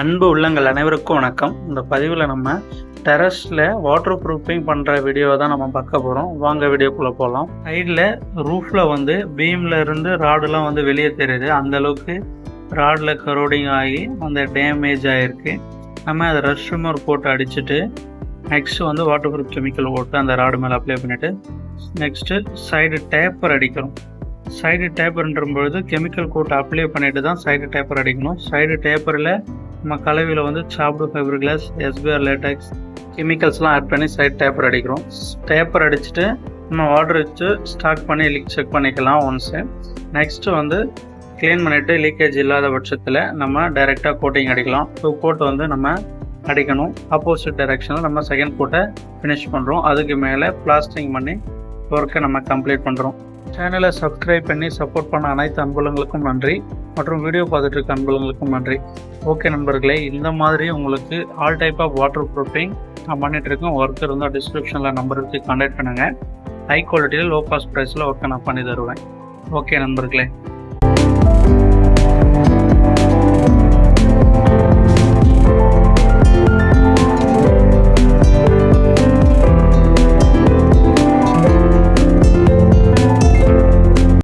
அன்பு உள்ளங்கள் அனைவருக்கும் வணக்கம். இந்த பதிவில் நம்ம டெரஸில் வாட்டர் ப்ரூஃபிங் பண்ணுற வீடியோ தான் நம்ம பார்க்க போகிறோம் வாங்க வீடியோக்குள்ளே போகலாம் சைடில் ரூஃபில் வந்து பீமில் இருந்து ராடுலாம் வந்து வெளியே தெரியுது. அந்தளவுக்கு ராடில் கரோடிங் ஆகி அந்த டேமேஜ் ஆகிருக்கு நம்ம அதை ரஷ்மர் போட்டு அடிச்சுட்டு நெக்ஸ்ட் வந்து வாட்டர் ப்ரூஃப் கெமிக்கல் போட்டு அந்த ராடு மேலே அப்ளை பண்ணிவிட்டு நெக்ஸ்ட்டு சைடு டேப்பர் அடிக்கிறோம். சைடு டேப்பர்ன்ற பொழுது கெமிக்கல் கோட் அப்ளை பண்ணிவிட்டு தான் சைடு டேப்பர் அடிக்கணும். சைடு டேப்பரில் நம்ம கலவையில் வந்து soft fibre glass SBR latex கெமிக்கல்ஸ்லாம் add பண்ணி சைட் டேப்பர் அடிக்கிறோம். டேப்பர் அடிச்சுட்டு நம்ம வாட்டர் வச்சு ஸ்டாக் பண்ணி லீக் செக் பண்ணிக்கலாம் ஒன்ஸு நெக்ஸ்ட்டு வந்து க்ளீன் பண்ணிவிட்டு லீக்கேஜ் இல்லாத பட்சத்தில் நம்ம டைரெக்டாக கோட்டிங் அடிக்கலாம். டூ கோட் வந்து நம்ம அடிக்கணும். ஆப்போசிட் டைரெக்ஷனில் நம்ம செகண்ட் கோட்டை ஃபினிஷ் பண்ணுறோம் அதுக்கு மேலே பிளாஸ்டிங் பண்ணி ஒர்க்கை நம்ம கம்ப்ளீட் பண்ணுறோம் சேனலை சப்ஸ்கிரைப் பண்ணி சப்போர்ட் பண்ண அனைத்து அன்புலங்களுக்கும் நன்றி. மற்றும் வீடியோ பார்த்துட்டு இருக்க அன்புலங்களுக்கும் நன்றி. ஓகே நண்பர்களே இந்த மாதிரி உங்களுக்கு all type of waterproofing நான் பண்ணிட்டு ஒர்க் இருந்தால் டிஸ்கிரிப்ஷனில் நம்பருக்கு கான்டாக்ட் பண்ணுங்கள் ஹை குவாலிட்டியில் லோ காஸ்ட் ப்ரைஸில் ஒர்க்கை நான் பண்ணி தருவேன். ஓகே நண்பர்களே.